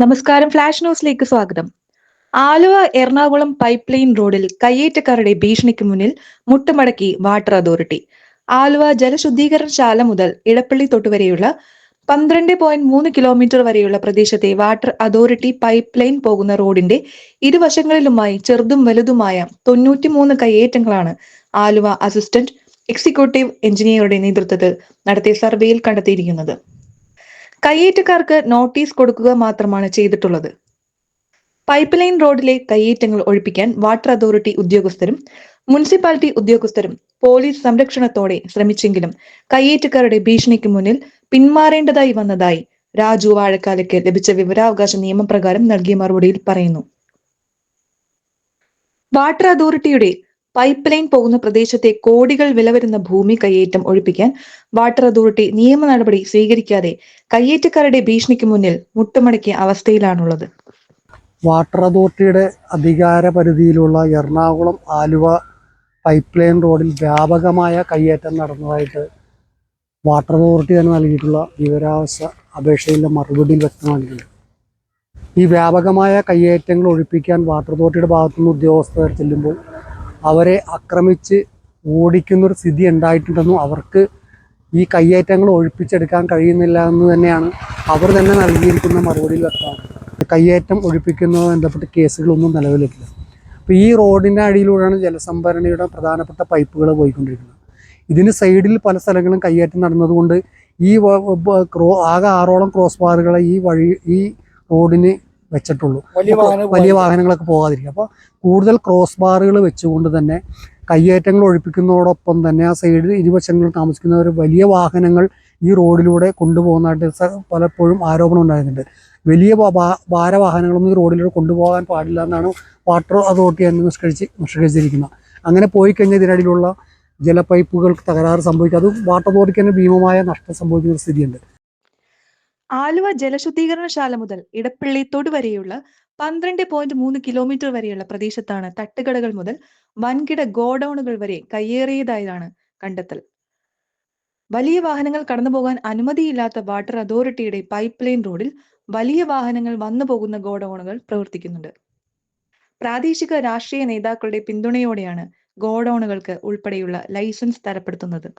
നമസ്കാരം. ഫ്ലാഷ് ന്യൂസിലേക്ക് സ്വാഗതം. ആലുവ എറണാകുളം പൈപ്പ് ലൈൻ റോഡിൽ കയ്യേറ്റക്കാരുടെ ഭീഷണിക്ക് മുന്നിൽ മുട്ടുമടക്കി വാട്ടർ അതോറിറ്റി ആലുവ ജലശുദ്ധീകരണശാല മുതൽ ഇടപ്പള്ളി തൊട്ടുവരെയുള്ള പന്ത്രണ്ട് പോയിന്റ് മൂന്ന് കിലോമീറ്റർ വരെയുള്ള പ്രദേശത്തെ വാട്ടർ അതോറിറ്റി പൈപ്പ് ലൈൻ പോകുന്ന റോഡിന്റെ ഇരുവശങ്ങളിലുമായി ചെറുതും വലുതുമായ തൊണ്ണൂറ്റിമൂന്ന് കയ്യേറ്റങ്ങളാണ് ആലുവ അസിസ്റ്റന്റ് എക്സിക്യൂട്ടീവ് എഞ്ചിനീയറുടെ നേതൃത്വത്തിൽ നടത്തിയ സർവേയിൽ കണ്ടെത്തിയിരിക്കുന്നത്. കയ്യേറ്റക്കാർക്ക് നോട്ടീസ് കൊടുക്കുക മാത്രമാണ് ചെയ്തിട്ടുള്ളത്. പൈപ്പ് ലൈൻ റോഡിലെ കയ്യേറ്റങ്ങൾ ഒഴിപ്പിക്കാൻ വാട്ടർ അതോറിറ്റി ഉദ്യോഗസ്ഥരും മുനിസിപ്പാലിറ്റി ഉദ്യോഗസ്ഥരും പോലീസ് സംരക്ഷണത്തോടെ ശ്രമിച്ചെങ്കിലും കയ്യേറ്റക്കാരുടെ ഭീഷണിക്ക് മുന്നിൽ പിന്മാറേണ്ടതായി വന്നതായി രാജു വാഴക്കാലയ്ക്ക് ലഭിച്ച വിവരാവകാശ നിയമപ്രകാരം നൽകിയ മറുപടിയിൽ പറയുന്നു. വാട്ടർ അതോറിറ്റിയുടെ പൈപ്പ് ലൈൻ പോകുന്ന പ്രദേശത്തെ കോടികൾ വില വരുന്ന ഭൂമി കയ്യേറ്റം ഒഴിപ്പിക്കാൻ വാട്ടർ അതോറിറ്റി നിയമ നടപടി സ്വീകരിക്കാതെ കയ്യേറ്റക്കാരുടെ ഭീഷണിക്ക് മുന്നിൽ മുട്ടുമടക്കിയ അവസ്ഥയിലാണുള്ളത്. വാട്ടർ അതോറിറ്റിയുടെ അധികാര പരിധിയിലുള്ള എറണാകുളം ആലുവ പൈപ്പ് ലൈൻ റോഡിൽ വ്യാപകമായ കയ്യേറ്റം നടന്നതായിട്ട് വാട്ടർ അതോറിറ്റി തന്നെ നൽകിയിട്ടുള്ള വിവരാവസ്ഥ അപേക്ഷയിലെ മറുപടിയിൽ വ്യക്തമാക്കിയിട്ടുണ്ട്. ഈ വ്യാപകമായ കയ്യേറ്റങ്ങൾ ഒഴിപ്പിക്കാൻ വാട്ടർ അതോറിറ്റിയുടെ ഭാഗത്തുനിന്ന് ഉദ്യോഗസ്ഥർ ചെല്ലുമ്പോൾ അവരെ ആക്രമിച്ച് ഓടിക്കുന്നൊരു സ്ഥിതി ഉണ്ടായിട്ടുണ്ടെന്നും അവർക്ക് ഈ കയ്യേറ്റങ്ങൾ ഒഴിപ്പിച്ചെടുക്കാൻ കഴിയുന്നില്ല എന്ന് തന്നെയാണ് അവർ തന്നെ നൽകിയിരിക്കുന്ന മറുപടിയിൽ വ്യക്തമാണ്. കയ്യേറ്റം ഒഴിപ്പിക്കുന്നതുമായി ബന്ധപ്പെട്ട കേസുകളൊന്നും നിലവിലില്ല. അപ്പോൾ ഈ റോഡിന്റെ അടിയിലൂടെയാണ് ജലസംഭരണിയുടെ പ്രധാനപ്പെട്ട പൈപ്പുകൾ പോയിക്കൊണ്ടിരിക്കുന്നത്. ഇതിന് സൈഡിൽ പല സ്ഥലങ്ങളും കയ്യേറ്റം നടന്നതുകൊണ്ട് ഈ ആകെ ആറോളം ക്രോസ് ബാറുകളെ ഈ വഴി ഈ റോഡിന് വെച്ചിട്ടുള്ളൂ. വലിയ വാഹനം വലിയ വാഹനങ്ങളൊക്കെ പോകാതിരിക്കും അപ്പോൾ കൂടുതൽ ക്രോസ് ബാറുകൾ വെച്ചുകൊണ്ട് തന്നെ കയ്യേറ്റങ്ങൾ ഒഴിപ്പിക്കുന്നതോടൊപ്പം തന്നെ ആ സൈഡിൽ ഇരുവശങ്ങളിൽ താമസിക്കുന്നവർ വലിയ വാഹനങ്ങൾ ഈ റോഡിലൂടെ കൊണ്ടുപോകുന്നതായിട്ട് പലപ്പോഴും ആരോപണം ഉണ്ടായിരുന്നുണ്ട് വലിയ ഭാരവാഹനങ്ങളൊന്നും ഈ റോഡിലൂടെ കൊണ്ടുപോകാൻ പാടില്ല എന്നാണ് വാട്ടർ അതോറിറ്റി തന്നെ നിഷ്കരിച്ച് നിഷ്കരിച്ചിരിക്കുന്നത്. അങ്ങനെ പോയി കഴിഞ്ഞാൽ ഇതിനിടയിലുള്ള ജലപൈപ്പുകൾക്ക് തകരാറ് സംഭവിക്കും. അത് വാട്ടർ അതോറിറ്റിക്ക് തന്നെ ഭീമമായ നഷ്ടം സംഭവിക്കുന്ന ഒരു സ്ഥിതിയുണ്ട്. ആലുവ ജലശുദ്ധീകരണശാല മുതൽ ഇടപ്പള്ളി തൊടുവരെയുള്ള പന്ത്രണ്ട് പോയിന്റ് മൂന്ന് കിലോമീറ്റർ വരെയുള്ള പ്രദേശത്താണ് തട്ടുകടകൾ മുതൽ വൻകിട ഗോഡൌണുകൾ വരെ കയ്യേറിയതായതാണ് കണ്ടെത്തൽ. വലിയ വാഹനങ്ങൾ കടന്നുപോകാൻ അനുമതിയില്ലാത്ത വാട്ടർ അതോറിറ്റിയുടെ പൈപ്പ് ലൈൻ റോഡിൽ വലിയ വാഹനങ്ങൾ വന്നു പോകുന്ന ഗോഡൌണുകൾ പ്രവർത്തിക്കുന്നുണ്ട്. പ്രാദേശിക രാഷ്ട്രീയ നേതാക്കളുടെ പിന്തുണയോടെയാണ് ഗോഡൌണുകൾക്ക് ഉൾപ്പെടെയുള്ള ലൈസൻസ് തരപ്പെടുത്തുന്നത്.